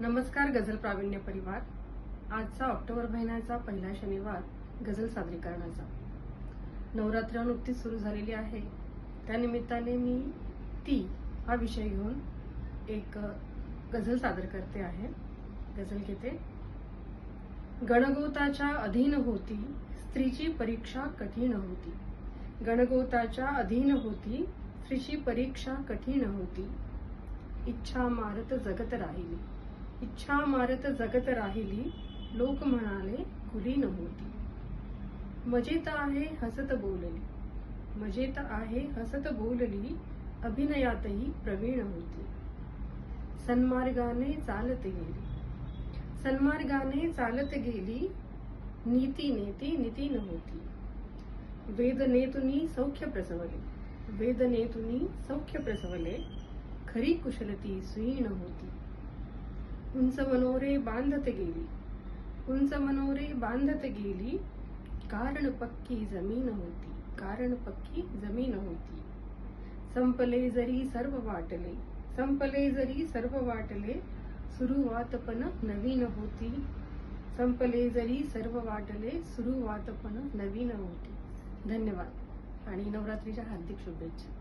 नमस्कार गझल प्रावीण्य परिवार. आजचा ऑक्टोबर महिन्याचा पहिला शनिवार गझल सादरीकरणाचा. नवरात्र नुकतीच सुरू झालेली आहे. त्यानिमित्ताने मी ती हा विषय घेऊन एक गझल सादर करते आहे. गझल घेते. गणगोताच्या अधीन होती स्त्रीची परीक्षा कठीण होती. गणगोताच्या अधीन होती स्त्रीची परीक्षा कठीण होती. इच्छा मारत जगत राहिली. इच्छा मारत जगत राहिली लोक म्हणाले कुलीन होती मजेत आहे हसत बोलली. मजेत आहे हसत बोलली अभिनयातही प्रवीण होती. सन्मार्गाने चालत गेली. सन्मार्गाने चालत गेली नीती नेती निती नव्हती वेदनेतुनी सौख्य प्रसवले. वेदनेतुनी सौख्य प्रसवले खरी कुशलती सुईण होती. उंच मनोरे बांधत गेली. उंच मनोरे बांधत गेली. कारण पक्की जमीन होती. कारण पक्की जमीन होती. संपले जरी सर्व वाटले. संपले जरी सर्व वाटले. सुरुवात पण नवीन होती. संपले जरी सर्व वाटले. सुरुवात पण नवीन होती. धन्यवाद. आणि नवरात्रीच्या हार्दिक शुभेच्छा.